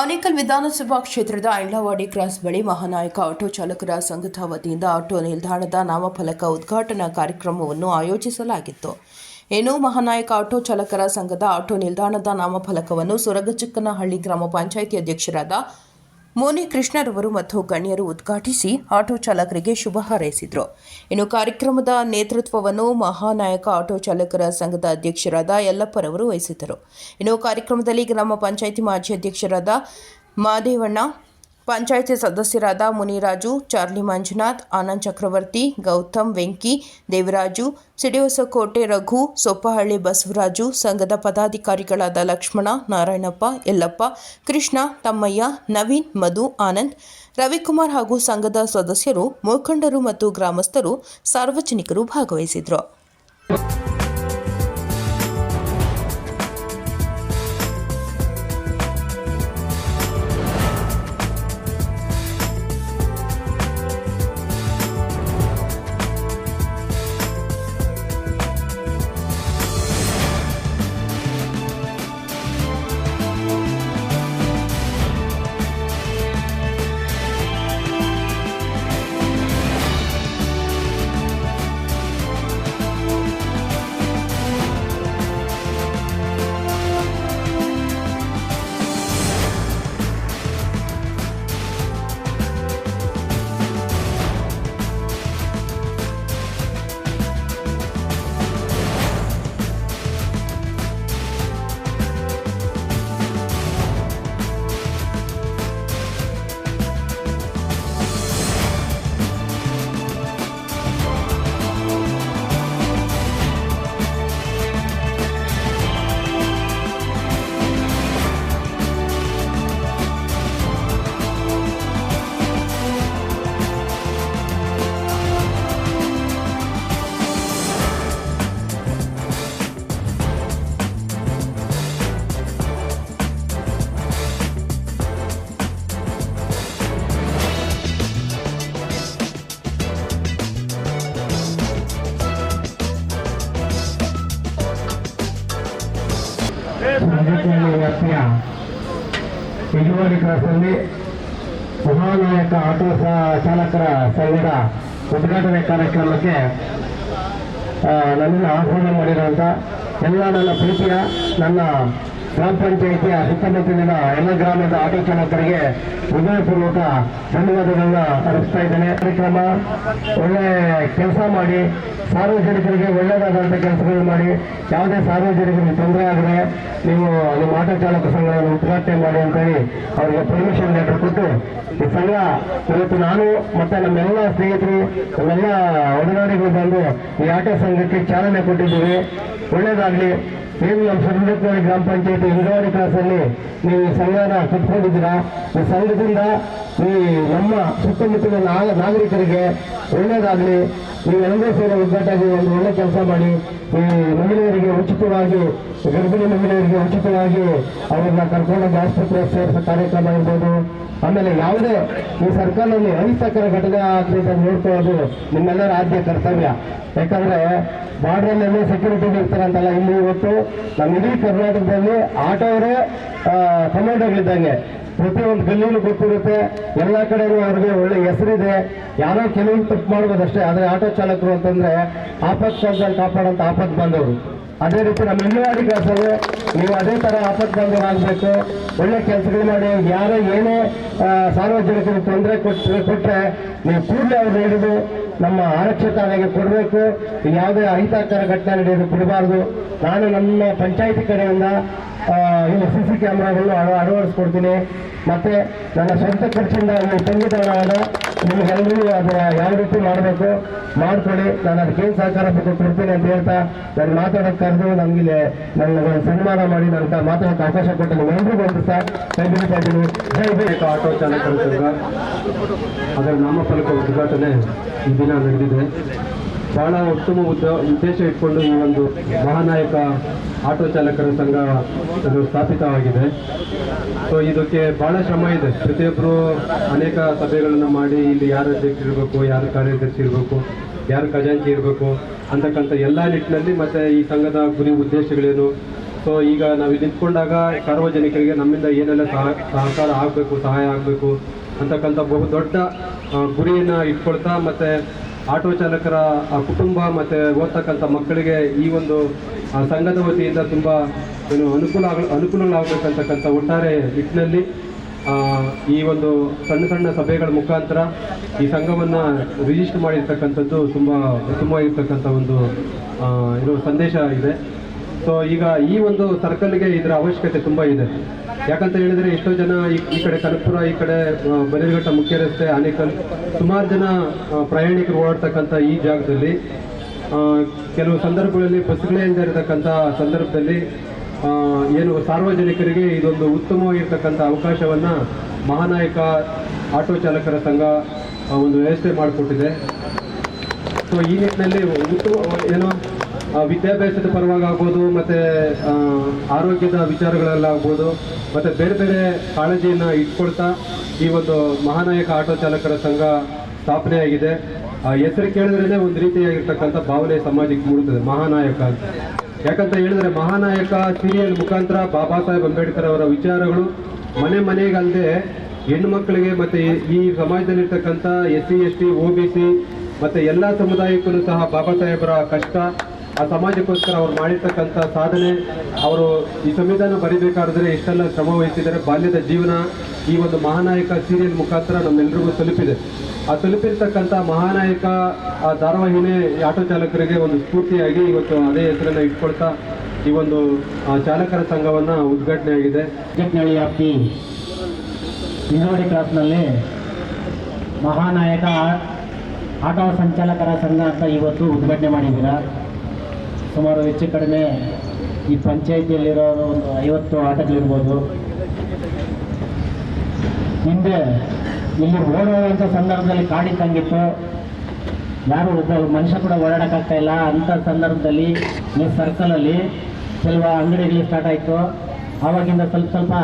ಆನೇಕಲ್ ವಿಧಾನಸಭಾ ಕ್ಷೇತ್ರದ ಐಂಡ್ಲವಾಡಿ ಕ್ರಾಸ್ ಬಳಿ ಮಹಾನಾಯಕ ಆಟೋ ಚಾಲಕರ ಸಂಘದ ವತಿಯಿಂದ ಆಟೋ ನಿಲ್ದಾಣದ ನಾಮಫಲಕ ಉದ್ಘಾಟನಾ ಕಾರ್ಯಕ್ರಮವನ್ನು ಆಯೋಜಿಸಲಾಗಿತ್ತು. ಏನು ಮಹಾನಾಯಕ ಆಟೋ ಚಾಲಕರ ಸಂಘದ ಆಟೋ ನಿಲ್ದಾಣದ ನಾಮಫಲಕವನ್ನು ಸುರಗಚಿಕ್ಕನಹಳ್ಳಿ ಗ್ರಾಮ ಪಂಚಾಯಿತಿ ಅಧ್ಯಕ್ಷರಾದ ಮೋನಿ ಕೃಷ್ಣರವರು ಮತ್ತು ಗಣ್ಯರು ಉದ್ಘಾಟಿಸಿ ಆಟೋ ಚಾಲಕರಿಗೆ ಶುಭ ಹಾರೈಸಿದರು. ಇನ್ನು ಕಾರ್ಯಕ್ರಮದ ನೇತೃತ್ವವನ್ನು ಮಹಾನಾಯಕ ಆಟೋ ಚಾಲಕರ ಸಂಘದ ಅಧ್ಯಕ್ಷರಾದ ಯಲ್ಲಪ್ಪರವರು ವಹಿಸಿದ್ದರು. ಇನ್ನು ಕಾರ್ಯಕ್ರಮದಲ್ಲಿ ಗ್ರಾಮ ಪಂಚಾಯಿತಿ ಮಾಜಿ ಅಧ್ಯಕ್ಷರಾದ ಮಾದೇವಣ್ಣ ಪಂಚಾಯಿತಿ ಸದಸ್ಯರಾದ ಮುನಿರಾಜು, ಚಾರ್ಲಿ ಮಂಜುನಾಥ್, ಆನಂದ್ ಚಕ್ರವರ್ತಿ, ಗೌತಮ್ ವೆಂಕಿ, ದೇವರಾಜು ಸಿಡಿಹೊಸಕೋಟೆ ರಘು, ಸೊಪ್ಪಹಳ್ಳಿ ಬಸವರಾಜು, ಸಂಘದ ಪದಾಧಿಕಾರಿಗಳಾದ ಲಕ್ಷ್ಮಣ, ನಾರಾಯಣಪ್ಪ, ಯಲ್ಲಪ್ಪ, ಕೃಷ್ಣ, ತಮ್ಮಯ್ಯ, ನವೀನ್, ಮಧು, ಆನಂದ್, ರವಿಕುಮಾರ್ ಹಾಗೂ ಸಂಘದ ಸದಸ್ಯರು, ಮುಖಂಡರು ಮತ್ತು ಗ್ರಾಮಸ್ಥರು ಸಾರ್ವಜನಿಕರು ಭಾಗವಹಿಸಿದರು. ಕ್ರಾಸಲ್ಲಿ ಮಹಾನಾಯಕ ಆಟೋ ಚಾಲಕರ ಸಂಘದ ಉದ್ಘಾಟನೆ ಕಾರ್ಯಕ್ರಮಕ್ಕೆ ನನ್ನನ್ನು ಆಹ್ವಾನ ಮಾಡಿರುವಂಥ ಎಲ್ಲ ನನ್ನ ಪ್ರೀತಿಯ ನನ್ನ ಗ್ರಾಮ ಪಂಚಾಯಿತಿಯ ಸುತ್ತಮುತ್ತಲಿನ ಎಲ್ಲ ಗ್ರಾಮದ ಆಟೋ ಚಾಲಕರಿಗೆ ಹೃದಯಪೂರ್ವಕ ಧನ್ಯವಾದಗಳನ್ನ ಅರ್ಪಿಸ್ತಾ ಇದ್ದೇನೆ. ಕಾರ್ಯಕ್ರಮ ಒಳ್ಳೆ ಕೆಲಸ ಮಾಡಿ, ಸಾರ್ವಜನಿಕರಿಗೆ ಒಳ್ಳೆಯದಾದಂಥ ಕೆಲಸಗಳು ಮಾಡಿ, ಯಾವುದೇ ಸಾರ್ವಜನಿಕರಿಗೆ ತೊಂದರೆ ಆಗದೆ ನೀವು ನಿಮ್ಮ ಆಟೋ ಚಾಲಕ ಸಂಘಗಳನ್ನು ಉದ್ಘಾಟನೆ ಮಾಡಿ ಅಂತೇಳಿ ಅವರಿಗೆ ಪರ್ಮಿಷನ್ ಲೆಟರ್ ಕೊಟ್ಟು, ಈ ಸಂಘ ಇವತ್ತು ನಾನು ಮತ್ತು ನಮ್ಮೆಲ್ಲ ಸ್ನೇಹಿತರು, ನಮ್ಮೆಲ್ಲ ಒಡನಾಡಿಗಳು ಬಂದು ಈ ಆಟೋ ಸಂಘಕ್ಕೆ ಚಾಲನೆ ಕೊಟ್ಟಿದ್ದೀವಿ. ಒಳ್ಳೇದಾಗಲಿ. ನೀವು ನಮ್ಮ ಸುರನಕೋಳಿ ಗ್ರಾಮ ಪಂಚಾಯತಿ ಹಿಂಗಾಡಿ ಕ್ಲಾಸಲ್ಲಿ ನೀವು ಸಂಘನ ಕಟ್ಕೊಂಡಿದ್ದೀರಾ? ಈ ಸಂಘದಿಂದ ಈ ನಮ್ಮ ಸುತ್ತಮುತ್ತಲ ನಾಗರಿಕರಿಗೆ ನೀವು ನೀವೆಲ್ಲರೂ ಸೇರಿ ಒಗ್ಗಟ್ಟಾಗಿ ಒಂದು ಒಳ್ಳೆ ಕೆಲಸ ಮಾಡಿ, ಈ ಮಹಿಳೆಯರಿಗೆ ಉಚಿತವಾಗಿ, ಗರ್ಭಿಣಿ ಮಹಿಳೆಯರಿಗೆ ಉಚಿತವಾಗಿ ಅವರನ್ನ ಕರ್ಕೊಂಡೋಗಿ ಆಸ್ಪತ್ರೆಗೆ ಸೇರಿಸೋ ಕಾರ್ಯಕ್ರಮ ಇರ್ಬೋದು. ಆಮೇಲೆ ಯಾವುದೇ ಈ ಸರ್ಕಾರದಲ್ಲಿ ಅಹಿತಕರ ಘಟನೆ ಆಗಲಿದ್ದ ನೋಡ್ಕೊಳ್ಳೋದು ನಿಮ್ಮೆಲ್ಲರ ಆದ್ಯ ಕರ್ತವ್ಯ. ಯಾಕಂದ್ರೆ ಬಾರ್ಡರ್ನಲ್ಲಿ ಸೆಕ್ಯೂರಿಟಿ ಇರ್ತಾರೆ ಅಂತಲ್ಲ ಇಲ್ಲಿ ಇವತ್ತು. ನಮ್ಮ ಇಡೀ ಕರ್ನಾಟಕದಲ್ಲಿ ಆಟೋರೇ ಕಮಾಂಡರ್ಗಳಿದ್ದಂಗೆ ಪ್ರತಿಯೊಂದು ಗಲ್ಲಿನೂ ಗೊತ್ತಿರುತ್ತೆ. ಎಲ್ಲ ಕಡೆನೂ ಅವ್ರಿಗೆ ಒಳ್ಳೆ ಹೆಸರಿದೆ. ಯಾರೋ ಕೆಲವೊಂದು ತಪ್ಪು ಮಾಡ್ಬೋದಷ್ಟೇ. ಆದರೆ ಆಟೋ ಚಾಲಕರು ಅಂತಂದ್ರೆ ಆಪತ್ ಕಾಲದಲ್ಲಿ ಕಾಪಾಡೋಂಥ ಆಪತ್ ಬಂದವರು. ಅದೇ ರೀತಿ ನಮ್ಮ ಹೆಣ್ಣುವಾಡಿ ಕೆಲಸಗಳು ನೀವು ಅದೇ ತರ ಆಪತ್ ಆಗಬೇಕು. ಒಳ್ಳೆ ಕೆಲಸಗಳು ಮಾಡಿ, ಯಾರೇ ಏನೇ ಸಾರ್ವಜನಿಕರಿಗೆ ತೊಂದರೆ ಕೊಟ್ಟರೆ ಕೊಟ್ಟರೆ ನೀವು ಕೂಡಲೇ ಅವ್ರು ಹಿಡಿದು ನಮ್ಮ ಆರಕ್ಷಕಾಲಯಕ್ಕೆ ಕೊಡಬೇಕು. ಯಾವುದೇ ಅಹಿತಕರ ಘಟನೆ ನಡೆಯೋದು ಕೊಡಬಾರ್ದು ನಾನು ನಮ್ಮ ಪಂಚಾಯಿತಿ ಕಡೆಯಿಂದ ಇನ್ನು ಸಿ ಸಿ ಕ್ಯಾಮ್ರಾಗಳನ್ನು ಅಳ ಅಳವಡಿಸ್ಕೊಡ್ತೀನಿ. ಮತ್ತೆ ನನ್ನ ಸ್ವಂತ ಖರ್ಚಿಂದ ಈ ತಂಗಿದ ಹಣವನ್ನು ನಿಮಗೆಲ್ಲರಿಗೂ ಅದರ ಯಾವ ರೀತಿ ಮಾಡಬೇಕು ಮಾಡ್ಕೊಳ್ಳಿ. ನಾನು ಅದಕ್ಕೇನು ಸಹಕಾರ ಬೇಕು ಕೊಡ್ತೀನಿ ಅಂತ ಹೇಳ್ತಾ ನಾನು ಮಾತಾಡೋಕೆ ಕರೆದು ನಮಗೆ ನನ್ನ ಸನ್ಮಾನ ಮಾಡಿ ನನ್ನ ಮಾತಾಡೋಕೆ ಅವಕಾಶ ಕೊಟ್ಟು ನಿಮ್ಮೆಲ್ಲರಿಗೂ ಒಂದು ಕೈ ಬೀಳ್ತಾ ಇದ್ದೀನಿ. ಆಟೋ ಚಾಲಕರ ಅದರ ನಾಮಫಲಕ ಉದ್ಘಾಟನೆ ಈ ದಿನ ನಡೆದಿದೆ. ಬಹಳ ಉತ್ತಮ ಉದ್ದ, ಉದ್ದೇಶ ಇಟ್ಕೊಂಡು ಈ ಒಂದು ಮಹಾನಾಯಕ ಆಟೋ ಚಾಲಕರ ಸಂಘ ಇದು ಸ್ಥಾಪಿತವಾಗಿದೆ. ಸೊ ಇದಕ್ಕೆ ಬಹಳ ಶ್ರಮ ಇದೆ. ಪ್ರತಿಯೊಬ್ಬರು ಅನೇಕ ಸಭೆಗಳನ್ನು ಮಾಡಿ ಇಲ್ಲಿ ಯಾರು ಅಧ್ಯಕ್ಷ ಇರಬೇಕು, ಯಾರು ಕಾರ್ಯದರ್ಶಿ ಇರಬೇಕು, ಯಾರು ಖಜಾಂಚಿ ಇರಬೇಕು ಅಂತಕ್ಕಂಥ ಎಲ್ಲ ನಿಟ್ಟಿನಲ್ಲಿ ಮತ್ತು ಈ ಸಂಘದ ಗುರಿ ಉದ್ದೇಶಗಳೇನು. ಸೊ ಈಗ ನಾವು ನಿಂತ್ಕೊಂಡಾಗ ಸಾರ್ವಜನಿಕರಿಗೆ ನಮ್ಮಿಂದ ಏನೆಲ್ಲ ಸಹ, ಸಹಕಾರ ಆಗಬೇಕು, ಸಹಾಯ ಆಗಬೇಕು ಅಂತಕ್ಕಂಥ ಬಹು ದೊಡ್ಡ ಗುರಿಯನ್ನು ಇಟ್ಕೊಳ್ತಾ ಮತ್ತು ಆಟೋ ಚಾಲಕರ ಕುಟುಂಬ ಮತ್ತು ಓದ್ತಕ್ಕಂಥ ಮಕ್ಕಳಿಗೆ ಈ ಒಂದು ಸಂಘದ ವತಿಯಿಂದ ತುಂಬ, ಏನು, ಅನುಕೂಲ ಅನುಕೂಲಗಳಾಗಬೇಕಂತಕ್ಕಂಥ ಒಟ್ಟಾರೆ ನಿಟ್ಟಿನಲ್ಲಿ ಈ ಒಂದು ಸಣ್ಣ ಸಣ್ಣ ಸಭೆಗಳ ಮುಖಾಂತರ ಈ ಸಂಘವನ್ನು ರಿಜಿಸ್ಟರ್ ಮಾಡಿರ್ತಕ್ಕಂಥದ್ದು ತುಂಬ ಉತ್ತಮವಾಗಿರ್ತಕ್ಕಂಥ ಒಂದು ಏನು ಸಂದೇಶ ಇದೆ. ಸೊ ಈಗ ಈ ಒಂದು ಸರ್ಕಲ್ಗೆ ಇದರ ಅವಶ್ಯಕತೆ ತುಂಬ ಇದೆ. ಯಾಕಂತ ಹೇಳಿದರೆ ಎಷ್ಟೋ ಜನ ಈ ಕಡೆ ಕನಕಪುರ ಈ ಕಡೆ ಆ, ಮುಖ್ಯ ರಸ್ತೆ ಆನೇಕಲ್ ಸುಮಾರು ಜನ ಪ್ರಯಾಣಿಕರು ಓಡಾಡ್ತಕ್ಕಂಥ ಈ ಜಾಗದಲ್ಲಿ. ಕೆಲವು ಸಂದರ್ಭಗಳಲ್ಲಿ ಬಸ್ಗಳೇ ಇಲ್ಲದೆ ಇರತಕ್ಕಂಥ ಸಂದರ್ಭದಲ್ಲಿ ಏನು ಸಾರ್ವಜನಿಕರಿಗೆ ಇದೊಂದು ಉತ್ತಮವಾಗಿರ್ತಕ್ಕಂಥ ಅವಕಾಶವನ್ನು ಮಹಾನಾಯಕ ಆಟೋ ಚಾಲಕರ ಸಂಘ ಒಂದು ವ್ಯವಸ್ಥೆ ಮಾಡಿಕೊಟ್ಟಿದೆ. ಸೊ ಈ ನಿಟ್ಟಿನಲ್ಲಿ ಉತ್ತಮ ಏನು ವಿದ್ಯಾಭ್ಯಾಸದ ಪರವಾಗಿ ಆಗ್ಬೋದು, ಮತ್ತು ಆರೋಗ್ಯದ ವಿಚಾರಗಳಲ್ಲಾಗ್ಬೋದು ಮತ್ತು ಬೇರೆ ಬೇರೆ ಕಾಳಜಿಯನ್ನು ಇಟ್ಕೊಳ್ತಾ ಈ ಒಂದು ಮಹಾನಾಯಕ ಆಟೋ ಚಾಲಕರ ಸಂಘ ಸ್ಥಾಪನೆಯಾಗಿದೆ. ಆ, ಹೆಸರು ಕೇಳಿದ್ರೇ ಒಂದು ರೀತಿಯಾಗಿರ್ತಕ್ಕಂಥ ಭಾವನೆ ಸಮಾಜಕ್ಕೆ ಮೂಡುತ್ತದೆ, ಮಹಾನಾಯಕ ಅಂತ. ಯಾಕಂತ ಹೇಳಿದ್ರೆ ಮಹಾನಾಯಕ ಸೀರಿಯಲ್ ಮುಖಾಂತರ ಬಾಬಾ ಸಾಹೇಬ್ ಅಂಬೇಡ್ಕರ್ ಅವರ ವಿಚಾರಗಳು ಮನೆ ಮನೆಗಲ್ಲದೆ ಹೆಣ್ಣು ಮಕ್ಕಳಿಗೆ ಮತ್ತು ಈ ಸಮಾಜದಲ್ಲಿರ್ತಕ್ಕಂಥ S C, S T O B, C, ಮತ್ತು ಎಲ್ಲ ಸಮುದಾಯಕ್ಕೂ ಸಹ ಬಾಬಾ ಸಾಹೇಬರ ಕಷ್ಟ ಆ ಸಮಾಜಕ್ಕೋಸ್ಕರ ಅವ್ರು ಮಾಡಿರ್ತಕ್ಕಂಥ ಸಾಧನೆ, ಅವರು ಈ ಸಂವಿಧಾನ ಬರೀಬೇಕಾದ್ರೆ ಇಷ್ಟೆಲ್ಲ ಶ್ರಮ ವಹಿಸಿದ್ದಾರೆ. ಬಾಲ್ಯದ ಜೀವನ ಈ ಒಂದು ಮಹಾನಾಯಕ ಸೀರಿಯಲ್ ಮುಖಾಂತರ ನಮ್ಮೆಲ್ಲರಿಗೂ ತಲುಪಿದೆ. ಆ ತಲುಪಿರ್ತಕ್ಕಂಥ ಮಹಾನಾಯಕ, ಆ ಧಾರಾವಾಹಿನೇ ಆಟೋ ಚಾಲಕರಿಗೆ ಒಂದು ಸ್ಫೂರ್ತಿಯಾಗಿ ಇವತ್ತು ಅದೇ ಹೆಸರನ್ನು ಇಟ್ಕೊಳ್ತಾ ಈ ಒಂದು ಚಾಲಕರ ಸಂಘವನ್ನು ಉದ್ಘಾಟನೆ ಆಗಿದೆ. ಜಗ್ನಳ್ಳಿ ವ್ಯಾಪ್ತಿ ಇಂಗೋಡಿ ಕ್ರಾಸ್ನಲ್ಲಿ ಮಹಾನಾಯಕ ಆಟೋ ಸಂಚಾಲಕರ ಸಂಘ ಅಂತ ಇವತ್ತು ಉದ್ಘಾಟನೆ ಮಾಡಿದ್ದೀರಾ? ಸುಮಾರು ಹೆಚ್ಚು ಕಡಿಮೆ ಈ ಪಂಚಾಯಿತಿಯಲ್ಲಿರೋ ಒಂದು ಐವತ್ತು ಆಟಗಳಿರ್ಬೋದು. ಹಿಂದೆ ಇಲ್ಲಿ ಓಡಾಡುವಂಥ ಸಂದರ್ಭದಲ್ಲಿ ಕಾಡಿದ್ದಂಗಿತ್ತು ಯಾರು ಒಬ್ಬ ಮನುಷ್ಯ ಕೂಡ ಓಡಾಡೋಕ್ಕಾಗ್ತಾ ಇಲ್ಲ. ಅಂಥ ಸಂದರ್ಭದಲ್ಲಿ ಈ ಸರ್ಕಲಲ್ಲಿ ಕೆಲವು ಅಂಗಡಿಗಳು ಸ್ಟಾರ್ಟ್ ಆಯಿತು. ಆವಾಗಿಂದ ಸ್ವಲ್ಪ ಸ್ವಲ್ಪ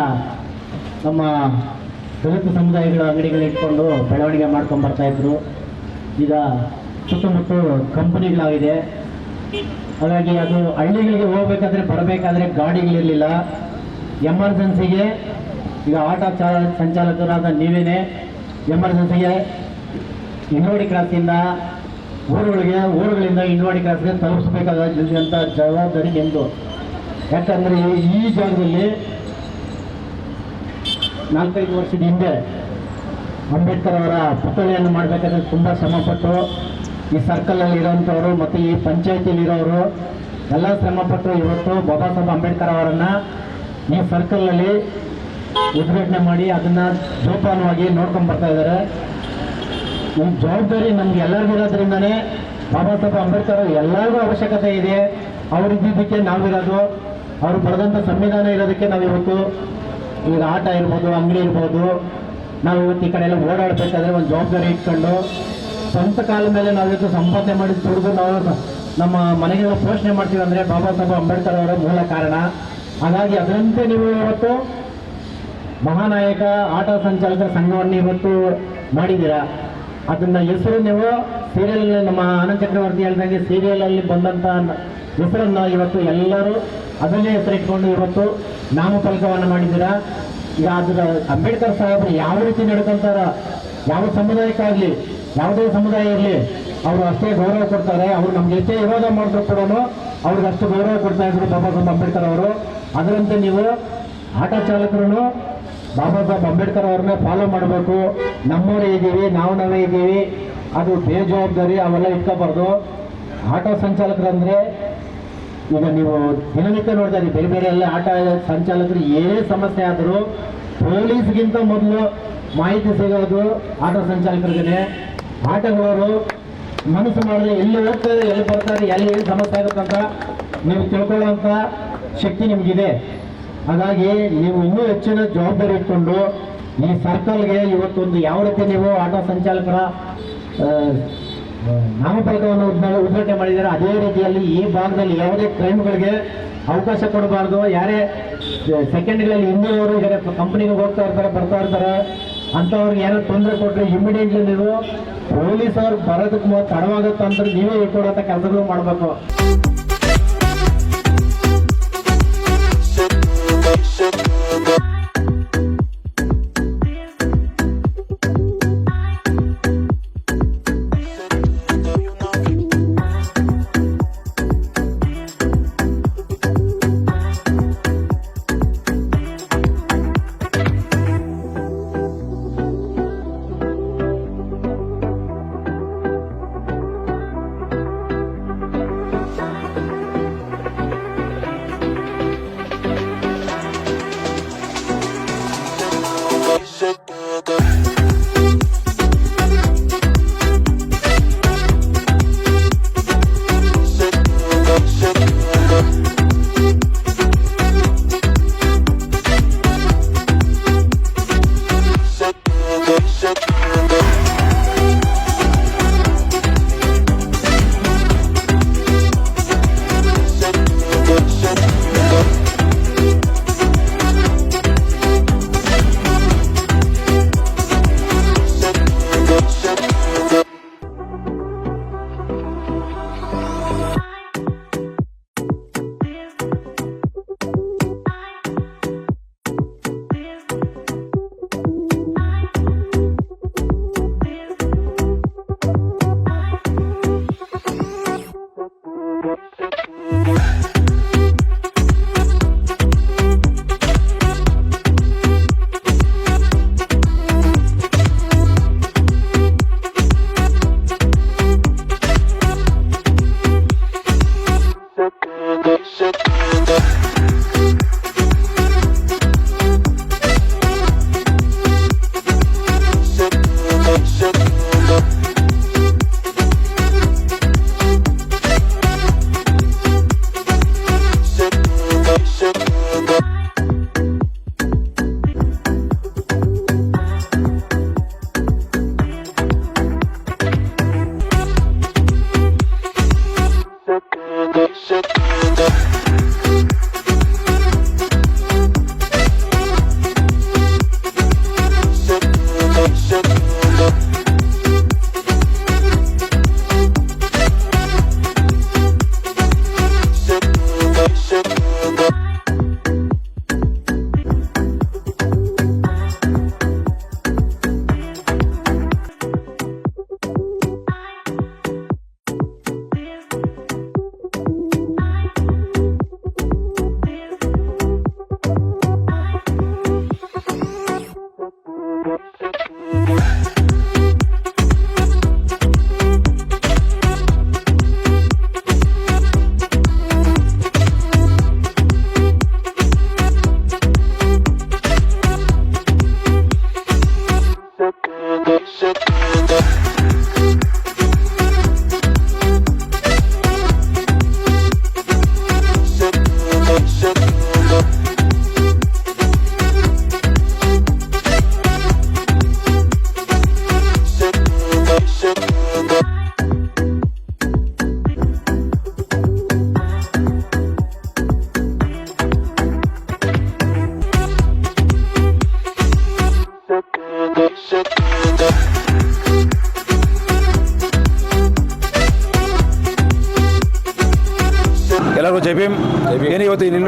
ನಮ್ಮ ದಲಿತ ಸಮುದಾಯಗಳ ಅಂಗಡಿಗಳು ಇಟ್ಕೊಂಡು ಬೆಳವಣಿಗೆ ಮಾಡ್ಕೊಂಡು ಬರ್ತಾಯಿದ್ರು ಈಗ ಸುತ್ತಮುತ್ತ ಕಂಪನಿಗಳಾಗಿದೆ ಹಾಗಾಗಿ ಅದು ಹಳ್ಳಿಗಳಿಗೆ ಹೋಗ್ಬೇಕಾದ್ರೆ ಬರಬೇಕಾದ್ರೆ ಗಾಡಿಗಳಿರಲಿಲ್ಲ ಎಮರ್ಜೆನ್ಸಿಗೆ ಈಗ ಆಟೋ ಚಾಲ ಸಂಚಾಲಕರಾದ ನೀವೇನೆ ಎಮರ್ಜೆನ್ಸಿಗೆ ಇನ್ನೋಡಿ ಕ್ರಾಸಿಂದ ಊರುಗಳಿಗೆ ಊರುಗಳಿಂದ ಇಂಗೋಡಿ ಕ್ರಾಸ್ಗೆ ತಲುಪಿಸ್ಬೇಕಾದಂಥ ಜವಾಬ್ದಾರಿ ನಿಮ್ಮದು ಯಾಕಂದರೆ ಈ ಜಾಗದಲ್ಲಿ ನಾಲ್ಕೈದು ವರ್ಷದ ಹಿಂದೆ ಅಂಬೇಡ್ಕರ್ ಅವರ ಪುತ್ಥಳಿಯನ್ನು ಮಾಡಬೇಕಾದ್ರೆ ತುಂಬ ಶ್ರಮಪಟ್ಟು ಈ ಸರ್ಕಲಲ್ಲಿ ಇರೋವಂಥವರು ಮತ್ತು ಈ ಪಂಚಾಯತಿಯಲ್ಲಿ ಇರೋರು ಎಲ್ಲ ಶ್ರಮಪಟ್ಟರು ಇವತ್ತು ಬಾಬಾ ಸಾಹೇಬ್ ಅಂಬೇಡ್ಕರ್ ಅವರನ್ನು ಈ ಸರ್ಕಲಲ್ಲಿ ಉದ್ಘಾಟನೆ ಮಾಡಿ ಅದನ್ನು ಜೋಪಾನವಾಗಿ ನೋಡ್ಕೊಂಡು ಬರ್ತಾ ಇದ್ದಾರೆ. ಈ ಜವಾಬ್ದಾರಿ ನಮ್ಗೆ ಎಲ್ಲರಿಗೂ ಇರೋದ್ರಿಂದನೇ ಬಾಬಾ ಸಾಹೇಬ್ ಅಂಬೇಡ್ಕರ್ ಎಲ್ಲರಿಗೂ ಅವಶ್ಯಕತೆ ಇದೆ. ಅವ್ರು ಇದ್ದಿದ್ದಕ್ಕೆ ನಾವಿರೋದು. ಅವ್ರು ಬರೆದಂಥ ಸಂವಿಧಾನ ಇರೋದಕ್ಕೆ ನಾವಿವತ್ತು ಈಗ ಆಟ ಇರ್ಬೋದು, ಅಂಗಡಿ ಇರ್ಬೋದು, ನಾವು ಇವತ್ತು ಈ ಕಡೆ ಎಲ್ಲ ಓಡಾಡಬೇಕಾದ್ರೆ ಒಂದು ಜವಾಬ್ದಾರಿ ಇಟ್ಕೊಂಡು ಸ್ವಂತ ಕಾಲ ಮೇಲೆ ನಾವಿವತ್ತು ಸಂಪಾದನೆ ಮಾಡಿ ದುಡಿದು ನಾವು ನಮ್ಮ ಮನೆಗೆಲ್ಲ ಪೋಷಣೆ ಮಾಡ್ತೀವಿ ಅಂದರೆ ಬಾಬಾ ಸಾಹೇಬ್ ಅಂಬೇಡ್ಕರ್ ಅವರ ಮೂಲ ಕಾರಣ. ಹಾಗಾಗಿ ಅದರಂತೆ ನೀವು ಇವತ್ತು ಮಹಾನಾಯಕ ಆಟೋ ಸಂಚಾಲಕರ ಸಂಘವನ್ನು ಇವತ್ತು ಮಾಡಿದ್ದೀರಾ? ಅದನ್ನ ಹೆಸರು ನೀವು ಸೀರಿಯಲ್ ನಮ್ಮ ಆನಂದ್ ಚಕ್ರವರ್ತಿ ಹೇಳಿದಂಗೆ ಸೀರಿಯಲಲ್ಲಿ ಬಂದಂಥ ಹೆಸರನ್ನು ಇವತ್ತು ಎಲ್ಲರೂ ಅದನ್ನೇ ಹೆಸರಿಟ್ಕೊಂಡು ಇವತ್ತು ನಾಮಫಲಕವನ್ನು ಮಾಡಿದ್ದೀರಾ? ಈಗ ಅದರ ಅಂಬೇಡ್ಕರ್ ಸಾಹೇಬರು ಯಾವ ರೀತಿ ನಡ್ಕೊಂತಾರ? ಯಾವ ಸಮುದಾಯಕ್ಕಾಗಲಿ? ಯಾವುದೇ ಸಮುದಾಯ ಇರಲಿ, ಅವರು ಅಷ್ಟೇ ಗೌರವ ಕೊಡ್ತಾರೆ, ಅವರು ನಮ್ಗೆ ಎಷ್ಟೇ ವಿರೋಧ ಮಾಡಿದ್ರು ಕೂಡ ಅವ್ರಿಗೆ ಅಷ್ಟು ಗೌರವ ಕೊಡ್ತಾ ಇದ್ರು ಬಾಬಾ ಸಾಹೇಬ್ ಅಂಬೇಡ್ಕರ್ ಅವರು. ಅದರಂತೆ ನೀವು ಆಟೋ ಚಾಲಕರು ಬಾಬಾ ಸಾಹೇಬ್ ಅಂಬೇಡ್ಕರ್ ಅವ್ರನ್ನ ಫಾಲೋ ಮಾಡಬೇಕು. ನಮ್ಮವರೇ ಇದ್ದೀವಿ, ನಾವು ನಾವೇ ಇದ್ದೀವಿ. ಅದು ಬೇಜವಾಬ್ದಾರಿ, ಅವೆಲ್ಲ ಇಟ್ಕೋಬಾರ್ದು. ಆಟೋ ಸಂಚಾಲಕರಂದ್ರೆ ಈಗ ನೀವು ದಿನನಿತ್ಯ ನೋಡ್ತಾ ಇದ್ದೀವಿ ಬೇರೆ ಬೇರೆ ಎಲ್ಲ ಆಟೋ ಸಂಚಾಲಕರು ಏನೇ ಸಮಸ್ಯೆ ಆದರೂ ಪೊಲೀಸ್ಗಿಂತ ಮೊದಲು ಮಾಹಿತಿ ಸಿಗೋದು ಆಟೋ ಸಂಚಾಲಕರಿಗೆ ಆಟೋಗಳವರು ಮನಸ್ಸು ಮಾಡಿದ್ರೆ ಎಲ್ಲಿ ಹೋಗ್ತಾರೆ, ಎಲ್ಲಿ ಬರ್ತಾರೆ, ಎಲ್ಲಿ ಏನು ಸಮಸ್ಯೆ ಆಗುತ್ತಂತ ನೀವು ತಿಳ್ಕೊಳ್ಳುವಂಥ ಶಕ್ತಿ ನಿಮಗಿದೆ. ಹಾಗಾಗಿ ನೀವು ಇನ್ನೂ ಹೆಚ್ಚಿನ ಜವಾಬ್ದಾರಿ ಇಟ್ಕೊಂಡು ಈ ಸರ್ಕಲ್ಗೆ ಇವತ್ತೊಂದು ಯಾವ ರೀತಿ ನೀವು ಆಟೋ ಸಂಚಾಲಕರ ನಾಮಫಲಕವನ್ನು ಉದ್ಘಾ- ಉದ್ಘಾಟನೆ ಮಾಡಿದ್ದಾರೆ, ಅದೇ ರೀತಿಯಲ್ಲಿ ಈ ಭಾಗದಲ್ಲಿ ಯಾವುದೇ ಕ್ರೈಮ್ಗಳಿಗೆ ಅವಕಾಶ ಕೊಡಬಾರ್ದು. ಯಾರೇ ಸೆಕೆಂಡ್ಗಳಲ್ಲಿ ಹಿಂದಿನವರು ಕಂಪ್ನಿಗೆ ಹೋಗ್ತಾ ಇರ್ತಾರೆ, ಬರ್ತಾ ಇರ್ತಾರೆ ಅಂಥವ್ರಿಗೆ ಏನೋ ತೊಂದರೆ ಕೊಟ್ಟರೆ ಇಮಿಡಿಯೇಟ್ಲಿ ನೀವು ಪೊಲೀಸ್ ಅವ್ರು ಬರೋದಕ್ಕೆ ತಡವಾಗುತ್ತಂದ್ರೆ ನೀವೇ ಇಟ್ಕೊಡೋ ಕೆಲಸಗಳು ಮಾಡಬೇಕು.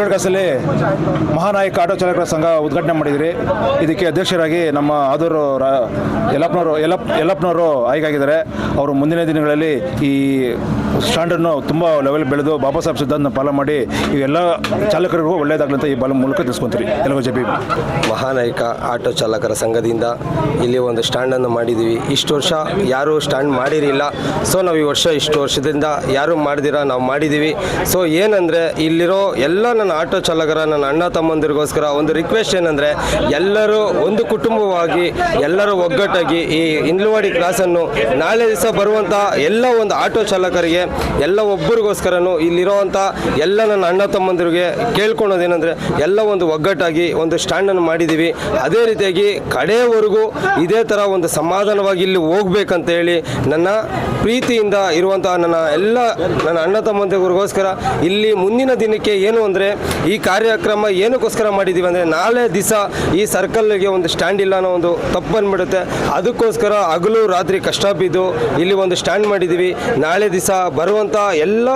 ನಿಲ್ವಡ್ ಕಾಸಲ್ಲಿ ಮಹಾನಾಯಕ ಆಟೋ ಚಾಲಕರ ಸಂಘ ಉದ್ಘಾಟನೆ ಮಾಡಿದಿರಿ. ಇದಕ್ಕೆ ಅಧ್ಯಕ್ಷರಾಗಿ ನಮ್ಮ ಆದೂರು ಯಲ್ಲಪ್ಪನವರು ಯಲ್ಲಪ್ಪ ಯಲ್ಲಪ್ಪನವರು ಆಯ್ಕೆಯಾಗಿದ್ದಾರೆ. ಅವರು ಮುಂದಿನ ದಿನಗಳಲ್ಲಿ ಈ ಸ್ಟ್ಯಾಂಡನ್ನು ತುಂಬ ಲೆವೆಲ್ ಬೆಳೆದು ಬಾಬಾ ಸಾಹೇಬ್ ಸಿದ್ಧಾಂತನ ಪಾಲನೆ ಮಾಡಿ ಇವೆಲ್ಲ ಚಾಲಕರಿಗೂ ಒಳ್ಳೆಯದಾಗಲಂತ ಈ ಬಲ ಮೂಲಕ ತಿಳಿಸ್ಕೊಂತೀರಿ. ಎಲ್ಲರಿಗೂ ಜೆ ಮಹಾನಾಯಕ ಆಟೋ ಚಾಲಕರ ಸಂಘದಿಂದ ಇಲ್ಲಿ ಒಂದು ಸ್ಟ್ಯಾಂಡನ್ನು ಮಾಡಿದ್ದೀವಿ. ಇಷ್ಟು ವರ್ಷ ಯಾರೂ ಸ್ಟ್ಯಾಂಡ್ ಮಾಡಿರಲಿಲ್ಲ. ಸೊ ನಾವು ಈ ವರ್ಷ ಇಷ್ಟು ವರ್ಷದಿಂದ ಯಾರೂ ಮಾಡಿದಿರ, ನಾವು ಮಾಡಿದ್ದೀವಿ. ಸೊ ಏನಂದರೆ ಇಲ್ಲಿರೋ ಎಲ್ಲ ನನ್ನ ಆಟೋ ಚಾಲಕರ, ನನ್ನ ಅಣ್ಣ ತಮ್ಮಂದಿರಿಗೋಸ್ಕರ ಒಂದು ರಿಕ್ವೆಸ್ಟ್ ಏನಂದರೆ, ಎಲ್ಲರೂ ಒಂದು ಕುಟುಂಬವಾಗಿ, ಎಲ್ಲರೂ ಒಗ್ಗಟ್ಟಾಗಿ ಈ ಇಂಡ್ಲವಾಡಿ ಕ್ಲಾಸನ್ನು ನಾಳೆ ದಿವಸ ಬರುವಂಥ ಎಲ್ಲ ಒಂದು ಆಟೋ ಚಾಲಕರಿಗೆ, ಎಲ್ಲ ಒಬ್ಬರಿಗೋಸ್ಕರನೂ ಇಲ್ಲಿರೋವಂಥ ಎಲ್ಲ ನನ್ನ ಅಣ್ಣ ತಮ್ಮಂದಿರಿಗೆ ಕೇಳ್ಕೊಳೋದೇನೆಂದರೆ ಎಲ್ಲ ಒಂದು ಒಗ್ಗಟ್ಟಾಗಿ ಒಂದು ಸ್ಟ್ಯಾಂಡನ್ನು ಮಾಡಿದ್ದೀವಿ. ಅದೇ ರೀತಿಯಾಗಿ ಕಡೆಯವರೆಗೂ ಇದೇ ಥರ ಒಂದು ಸಮಾಧಾನವಾಗಿ ಇಲ್ಲಿ ಹೋಗ್ಬೇಕಂತ ಹೇಳಿ ನನ್ನ ಪ್ರೀತಿಯಿಂದ ಇರುವಂಥ ನನ್ನ ಎಲ್ಲ ನನ್ನ ಅಣ್ಣ ತಮ್ಮಂದಿರಿಗೋಸ್ಕರ ಇಲ್ಲಿ ಮುಂದಿನ ದಿನಕ್ಕೆ ಏನು ಅಂದರೆ ಈ ಕಾರ್ಯಕ್ರಮ ಏನಕ್ಕೋಸ್ಕರ ಮಾಡಿದ್ದೀವಿ ಅಂದರೆ ನಾಳೆ ದಿವಸ ಈ ಸರ್ಕಲ್ಗೆ ಒಂದು ಸ್ಟ್ಯಾಂಡ್ ಇಲ್ಲ ಅನ್ನೋ ಒಂದು ತಪ್ಪು ಬಂದ್ಬಿಡುತ್ತೆ ಅದಕ್ಕೋಸ್ಕರ ಹಗಲು ರಾತ್ರಿ ಕಷ್ಟ ಬಿದ್ದು ಇಲ್ಲಿ ಒಂದು ಸ್ಟ್ಯಾಂಡ್ ಮಾಡಿದ್ದೀವಿ ನಾಳೆ ದಿವಸ ಬರುವಂಥ ಎಲ್ಲ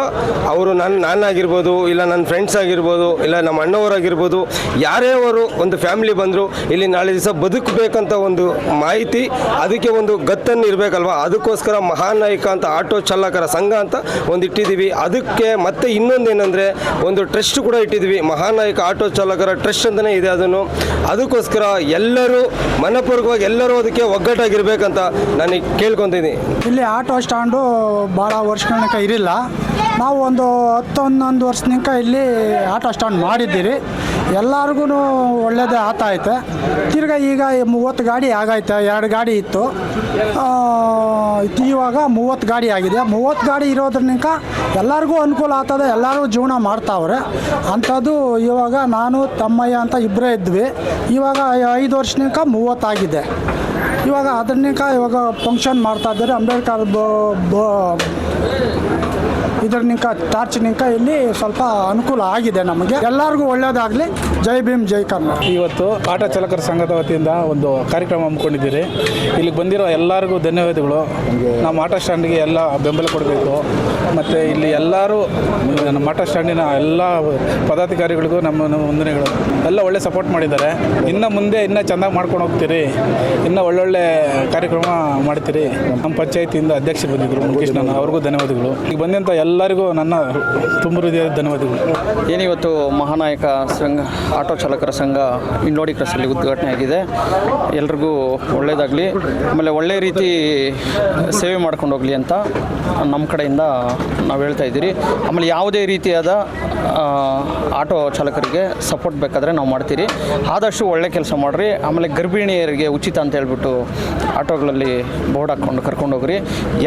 ಅವರು ನನ್ನ ನಾನಾಗಿರ್ಬೋದು, ಇಲ್ಲ ನನ್ನ ಫ್ರೆಂಡ್ಸ್ ಆಗಿರ್ಬೋದು, ಇಲ್ಲ ನಮ್ಮ ಅಣ್ಣವರಾಗಿರ್ಬೋದು, ಯಾರೇ ಅವರು ಒಂದು ಫ್ಯಾಮಿಲಿ ಬಂದರು ಇಲ್ಲಿ ನಾಳೆ ದಿವಸ ಬದುಕಬೇಕಂತ ಒಂದು ಮಾಹಿತಿ, ಅದಕ್ಕೆ ಒಂದು ಗತ್ತನ್ನು ಇರಬೇಕಲ್ವ? ಅದಕ್ಕೋಸ್ಕರ ಮಹಾನಾಯಕ ಅಂತ, ಆಟೋ ಚಾಲಕರ ಸಂಘ ಅಂತ ಒಂದು ಇಟ್ಟಿದ್ದೀವಿ ಅದಕ್ಕೆ ಮತ್ತೆ ಇನ್ನೊಂದೇನೆಂದರೆ ಒಂದು ಟ್ರಸ್ಟ್ ಕೂಡ ಇಟ್ಟಿದ್ದೀವಿ ಮಹಾನಾಯಕ ಆಟೋ ಚಾಲಕರ ಟ್ರಸ್ಟ್ ಅಂತಲೇ ಇದೆ ಅದನ್ನು. ಅದಕ್ಕೋಸ್ಕರ ಎಲ್ಲರೂ ಮನಪೂರ್ವಕವಾಗಿ ಎಲ್ಲರೂ ಅದಕ್ಕೆ ಒಗ್ಗಟ್ಟಾಗಿರ್ಬೇಕಂತ ನಾನು ಕೇಳ್ಕೊತೀನಿ ಇಲ್ಲಿ ಆಟೋ ಸ್ಟ್ಯಾಂಡು ಭಾಳ ವರ್ಷಗಳಕ ಇರಿಲ್ಲ ನಾವು ಒಂದು ಹತ್ತೊಂದೊಂದು ವರ್ಷನಿಂದ ಇಲ್ಲಿ ಆಟೋ ಸ್ಟ್ಯಾಂಡ್ ಮಾಡಿದ್ದೀರಿ. ಎಲ್ಲರಿಗೂ ಒಳ್ಳೇದೇ ಆತೈತೆ ತಿರ್ಗಾ ಈಗ ಮೂವತ್ತು ಗಾಡಿ ಆಗೈತೆ ಎರಡು ಗಾಡಿ ಇತ್ತು. ಇವಾಗ ಮೂವತ್ತು ಗಾಡಿ ಆಗಿದೆ. ಮೂವತ್ತು ಗಾಡಿ ಇರೋದ್ರಿಂದ ಎಲ್ಲರಿಗೂ ಅನುಕೂಲ ಆಗ್ತದೆ. ಎಲ್ಲರೂ ಜೀವನ ಮಾಡ್ತಾವ್ರೆ. ಅಂಥದ್ದು ಇವಾಗ ನಾನು, ತಮ್ಮಯ್ಯ ಅಂತ ಇಬ್ಬರೇ ಇದ್ವಿ. ಇವಾಗ ಐದು ವರ್ಷನಿಂದ ಮೂವತ್ತಾಗಿದೆ. ಇವಾಗ ಅದನ್ನಿಂದ ಇವಾಗ ಫಂಕ್ಷನ್ ಮಾಡ್ತಾ ಇದ್ದಾರೆ. ಅಂಬೇಡ್ಕರ್ ಬ, ಬ- ಟಾರ್ಚ್ ನಿಂಕ ಇಲ್ಲಿ ಸ್ವಲ್ಪ ಅನುಕೂಲ ಆಗಿದೆ ನಮಗೆ. ಎಲ್ಲರಿಗೂ ಒಳ್ಳೇದಾಗಲಿ. ಜೈ ಭೀಮ್ ಜೈ ಕರ್ನಾಟಕ. ಇವತ್ತು ಆಟೋ ಚಾಲಕರ ಸಂಘದ ವತಿಯಿಂದ ಒಂದು ಕಾರ್ಯಕ್ರಮ ಹಮ್ಮಿಕೊಂಡಿದ್ದೀರಿ. ಇಲ್ಲಿಗೆ ಬಂದಿರೋ ಎಲ್ಲರಿಗೂ ಧನ್ಯವಾದಗಳು. ನಮ್ಮ ಆಟೋ ಸ್ಟ್ಯಾಂಡ್ಗೆ ಎಲ್ಲ ಬೆಂಬಲ ಕೊಡಬೇಕು. ಮತ್ತು ಇಲ್ಲಿ ಎಲ್ಲರೂ ನಮ್ಮ ಆಟೋ ಸ್ಟ್ಯಾಂಡಿನ ಎಲ್ಲ ಪದಾಧಿಕಾರಿಗಳಿಗೂ ನಮ್ಮ ನಮ್ಮ ವಂದನೆಗಳು. ಎಲ್ಲ ಒಳ್ಳೆ ಸಪೋರ್ಟ್ ಮಾಡಿದ್ದಾರೆ. ಇನ್ನು ಮುಂದೆ ಇನ್ನೂ ಚೆನ್ನಾಗಿ ಮಾಡ್ಕೊಂಡು ಹೋಗ್ತೀರಿ. ಇನ್ನೂ ಒಳ್ಳೊಳ್ಳೆ ಕಾರ್ಯಕ್ರಮ ಮಾಡ್ತೀರಿ. ನಮ್ಮ ಪಂಚಾಯತಿಯಿಂದ ಅಧ್ಯಕ್ಷರು ಬಂದಿದ್ದರು ಮುಖೇಶ್ನ ಅವ್ರಿಗೂ ಧನ್ಯವಾದಗಳು. ಈಗ ಬಂದಂಥ ಎಲ್ಲರಿಗೂ ನನ್ನ ತುಂಬ ಹೃದಯದ ಧನ್ಯವಾದಗಳು. ಏನಿವತ್ತು ಮಹಾನಾಯಕ ಸಂಘ ಆಟೋ ಚಾಲಕರ ಸಂಘ ಇಂಡೋಡಿ ಕ್ರಸ್ಸಲ್ಲಿ ಉದ್ಘಾಟನೆ ಆಗಿದೆ. ಎಲ್ರಿಗೂ ಒಳ್ಳೆಯದಾಗಲಿ ಆಮೇಲೆ ಒಳ್ಳೆ ರೀತಿ ಸೇವೆ ಮಾಡ್ಕೊಂಡು ಹೋಗಲಿ ಅಂತ ನಮ್ಮ ಕಡೆಯಿಂದ ನಾವು ಹೇಳ್ತಾ ಇದ್ದೀರಿ. ಆಮೇಲೆ ಯಾವುದೇ ರೀತಿಯಾದ ಆಟೋ ಚಾಲಕರಿಗೆ ಸಪೋರ್ಟ್ ಬೇಕಾದರೆ ನಾವು ಮಾಡ್ತೀರಿ. ಆದಷ್ಟು ಒಳ್ಳೆ ಕೆಲಸ ಮಾಡಿರಿ. ಆಮೇಲೆ ಗರ್ಭಿಣಿಯರಿಗೆ ಉಚಿತ ಅಂತ ಹೇಳ್ಬಿಟ್ಟು ಆಟೋಗಳಲ್ಲಿ ಬೋರ್ಡ್ ಹಾಕ್ಕೊಂಡು ಕರ್ಕೊಂಡು ಹೋಗ್ರಿ.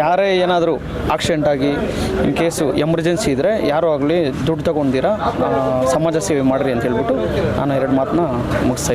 ಯಾರೇ ಏನಾದರೂ ಆಕ್ಸಿಡೆಂಟ್ ಆಗಿ ಇನ್ ಕೇಸು ಎಮರ್ಜೆನ್ಸಿ ಇದ್ದರೆ ಯಾರೂ ಆಗಲಿ ದುಡ್ಡು ತಗೊಂಡಿರ ಸಮಾಜ ಸೇವೆ ಮಾಡಿರಿ ಅಂತ ಹೇಳ್ಬಿಟ್ಟು ನಾನು ಎರಡು ಮಾತನ್ನ ಮುಗಿಸ್ತಾ